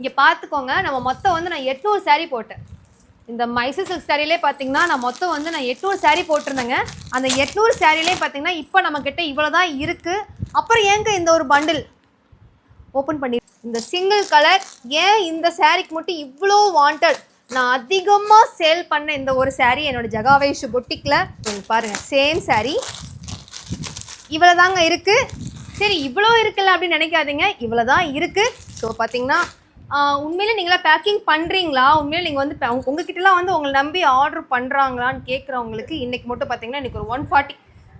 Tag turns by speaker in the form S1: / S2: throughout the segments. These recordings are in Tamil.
S1: இங்கே பார்த்துக்கோங்க நம்ம மொத்தம் வந்து நான் எட்நூறு சேரீ போட்டேன். இந்த மைசூர் சில்க் சாரிலே பார்த்தீங்கன்னா நான் மொத்தம் வந்து நான் எட்நூறு சேரீ போட்டிருந்தேங்க. அந்த எட்நூறு சேரீலே பார்த்தீங்கன்னா இப்போ நம்மக்கிட்ட இவ்வளோ தான் இருக்குது அப்புறம் ஏங்க இந்த ஒரு பண்டில் ஓப்பன் பண்ணி இந்த சிங்கிள் கலர் ஏன் இந்த சாரீக்கு மட்டும் இவ்வளோ வாண்டட் நான் அதிகமாக சேல் பண்ண இந்த ஒரு சாரீ என்னோட ஜகாவேஷ் பொட்டிக்கில் பாருங்கள் சேம் சாரீ இவ்வளோ தாங்க இருக்குது சரி இவ்வளோ இருக்குல்ல அப்படின்னு நினைக்காதீங்க. இவ்வளோ தான் இருக்குது ஸோ பார்த்தீங்கன்னா உண்மையிலே நீங்களா பேக்கிங் பண்ணுறீங்களா உண்மையிலே நீங்கள் வந்து ப- உங்ககிட்டலாம் வந்து உங்களை நம்பி ஆர்டர் பண்ணுறாங்களான்னு கேட்குறவங்களுக்கு இன்றைக்கி மட்டும் பார்த்தீங்கன்னா இன்றைக்கி ஒரு ஒன் ஃபார்ட்டி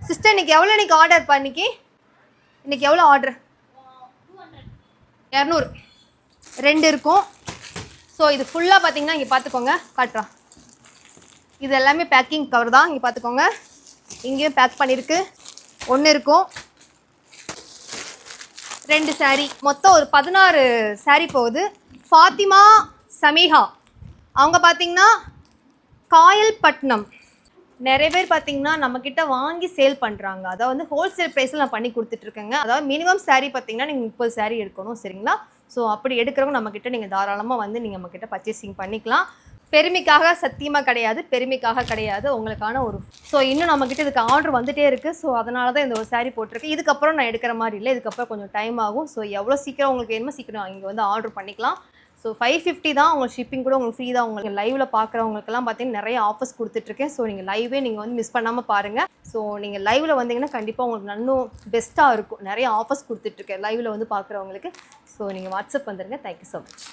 S1: சிஸ்டர் இன்றைக்கி எவ்வளோ இன்றைக்கி ஆர்டர் பண்ணிக்கி இன்னைக்கு? இன்றைக்கி எவ்வளோ ஆர்டர் இரநூறு. ரெண்டு இருக்கும். ஸோ இது ஃபுல்லாக பார்த்தீங்கன்னா இங்கே பார்த்துக்கோங்க காட்டுறா. இது எல்லாமே பேக்கிங் கவர் தான். இங்கே பார்த்துக்கோங்க இங்கேயும் பேக் பண்ணியிருக்கு ஒன்று இருக்கும். ரெண்டு saree. மொத்தம் ஒரு பதினாறு saree போகுது. ஃபாத்திமா சமீஹா அவங்க பார்த்தீங்கன்னா காயல்பட்னம் நிறைய பேர் பார்த்தீங்கன்னா நம்மக்கிட்ட வாங்கி சேல் பண்ணுறாங்க அதாவது வந்து ஹோல்சேல் ப்ரைஸில் நான் பண்ணி கொடுத்துட்ருக்கேங்க அதாவது மினிமம் saree பார்த்தீங்கன்னா நீங்கள் முப்பது saree எடுக்கணும் சரிங்களா? ஸோ அப்படி எடுக்கிறவங்க நம்மக்கிட்ட நீங்கள் தாராளமாக வந்து நீங்கள் நம்மக்கிட்ட பர்ச்சேசிங் பண்ணிக்கலாம். பெருமைக்காக சத்தியமாக கிடையாது பெருமைக்காக கிடையாது. உங்களுக்கான ஒரு ஸோ இன்னும் நம்மக்கிட்ட இதுக்கு ஆர்டர் வந்துட்டே இருக்குது ஸோ அதனால தான் இந்த ஒரு சாரீ போட்டிருக்கு. இதுக்கப்புறம் நான் எடுக்கிற மாதிரி இல்லை. இதுக்கப்புறம் கொஞ்சம் டைம் ஆகும். ஸோ எவ்வளோ சீக்கிரம் உங்களுக்கு வேணுமோ சீக்கிரம் இங்கே வந்து ஆர்டர் பண்ணிக்கலாம். ஸோ ஃபைவ் ஃபிஃப்டி தான் உங்களுக்கு ஷிப்பிங் கூட உங்களுக்கு ஃப்ரீ தான். உங்களுக்கு லைவில் பார்க்குறவங்களுக்குலாம் பார்த்தீங்கன்னா நிறைய ஆஃபர்ஸ் கொடுத்துட்ருக்கேன். ஸோ நீங்கள் லைவே நீங்கள் வந்து மிஸ் பண்ணாமல் பாருங்கள் ஸோ நீங்கள் லைவில் வந்தீங்கன்னா கண்டிப்பாக உங்களுக்கு இன்னும் பெஸ்ட்டாக இருக்கும். நிறைய ஆஃபர்ஸ் கொடுத்துட்ருக்கேன் லைவில் வந்து பார்க்குறவங்களுக்கு ஸோ நீங்கள் வாட்ஸ்அப் வந்துருங்க. Thank you so much